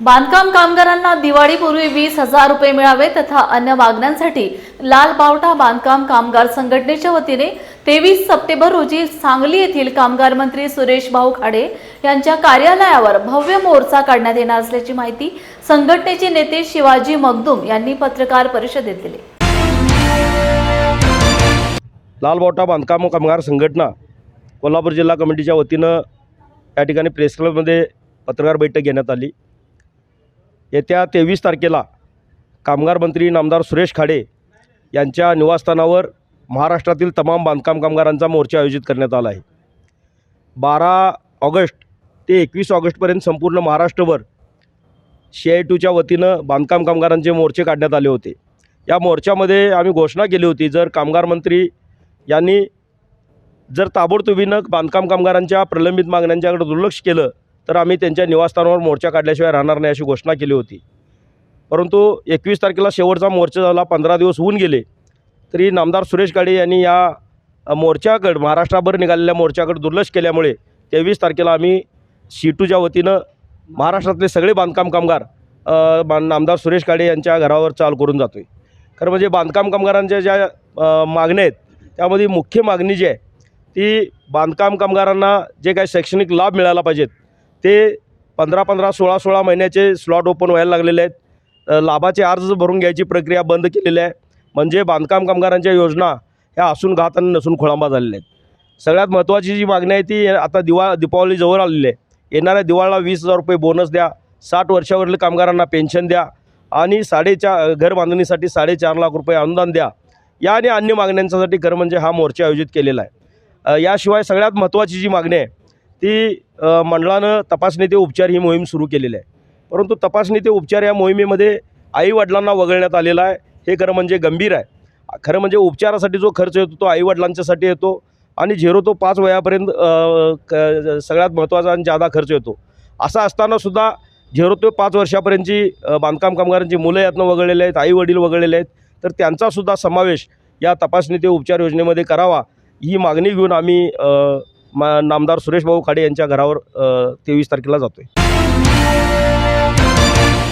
बांधकाम कामगारांना दिवाळीपूर्वी वीस हजार रुपये मिळावे तथा अन्य मागण्यांसाठी लाल बावटा बांधकाम कामगार संघटनेच्या वतीने तेवीस सप्टेंबर रोजी सांगली येथील कामगार मंत्री सुरेश भाऊ खाडे यांच्या कार्यालयावर भव्य मोर्चा काढण्यात येणार असल्याची माहिती संघटनेचे नेते शिवाजी मगदुम यांनी पत्रकार परिषदेत दिली. लालबावटा बांधकाम कामगार संघटना कोल्हापूर जिल्हा कमिटीच्या वतीनं या ठिकाणी प्रेस क्लबमध्ये पत्रकार बैठक घेण्यात आली. येत्या तेवीस तारखेला कामगार मंत्री नामदार सुरेश खाडे यांच्या निवासस्थानावर महाराष्ट्रातील तमाम बांधकाम कामगारांचा मोर्चा आयोजित करण्यात आला आहे. बारा ऑगस्ट ते एकवीस ऑगस्टपर्यंत संपूर्ण महाराष्ट्रभर सी आय टूच्या वतीनं बांधकाम कामगारांचे मोर्चे काढण्यात आले होते. या मोर्चामध्ये आम्ही घोषणा केली होती जर कामगार मंत्री यांनी जर ताबडतोबीनं बांधकाम कामगारांच्या प्रलंबित मागण्यांच्याकडे दुर्लक्ष केलं तर आम्ही त्यांच्या निवासस्थानावर मोर्चा काढल्याशिवाय राहणार नाही अशी घोषणा केली होती. परंतु एकवीस तारखेला शेवटचा मोर्चा झाला पंधरा दिवस होऊन गेले तरी नामदार सुरेश गाडे यांनी या अ, मोर्चाकडे महाराष्ट्राभर निघालेल्या मोर्चाकडे दुर्लक्ष केल्यामुळे तेवीस तारखेला आम्ही सीटूच्या वतीनं महाराष्ट्रातले सगळे बांधकाम कामगार नामदार सुरेश काळे यांच्या घरावर चाल करून जातो आहे खरं म्हणजे बांधकाम कामगारांच्या ज्या मागण्या आहेत त्यामध्ये मुख्य मागणी जी आहे ती बांधकाम कामगारांना जे काही शैक्षणिक लाभ मिळायला पाहिजेत ते पंधरा पंधरा सोळा सोळा महिन्याचे स्लॉट ओपन व्हायला लागलेले आहेत. लाभाचे अर्ज भरून घ्यायची प्रक्रिया बंद केलेली आहे. म्हणजे बांधकाम कामगारांच्या योजना ह्या असून घात आणि नसून खोळंबा झालेल्या आहेत. सगळ्यात महत्त्वाची जी मागणी आहे ती आता दिवा दीपावली जवळ आलेली आहे. येणाऱ्या दिवाळीला वीस हजार रुपये बोनस द्या. साठ वर्षावरील कामगारांना पेन्शन द्या. आणि साडेचार घर बांधणीसाठी साडेचार लाख रुपये अनुदान द्या. या आणि अन्य मागण्यांसाठी खरं म्हणजे हा मोर्चा आयोजित केलेला आहे. याशिवाय सगळ्यात महत्त्वाची जी मागणी आहे ती मंडळानं तपासणी ते उपचार ही मोहीम सुरू केलेली आहे. परंतु तपासणी ते उपचार या मोहिमेमध्ये आईवडिलांना वगळण्यात आलेला आहे. हे खरं म्हणजे गंभीर आहे. खरं म्हणजे उपचारासाठी जो खर्च येतो तो आईवडिलांच्यासाठी येतो आणि झिरो तो पाच वयापर्यंत क सगळ्यात महत्त्वाचा आणि जादा खर्च येतो. असा असतानासुद्धा झिरो ते पाच वर्षापर्यंतची बांधकाम कामगारांची मुलं यातनं वगळलेले आहेत आई वडील वगळलेले आहेत. तर त्यांचासुद्धा समावेश या तपासणी ते उपचार योजनेमध्ये करावा ही मागणी घेऊन आम्ही मा नामदार सुरेश भाऊ खाडे यांच्या घरावर तेवीस तारखेला जातो आहे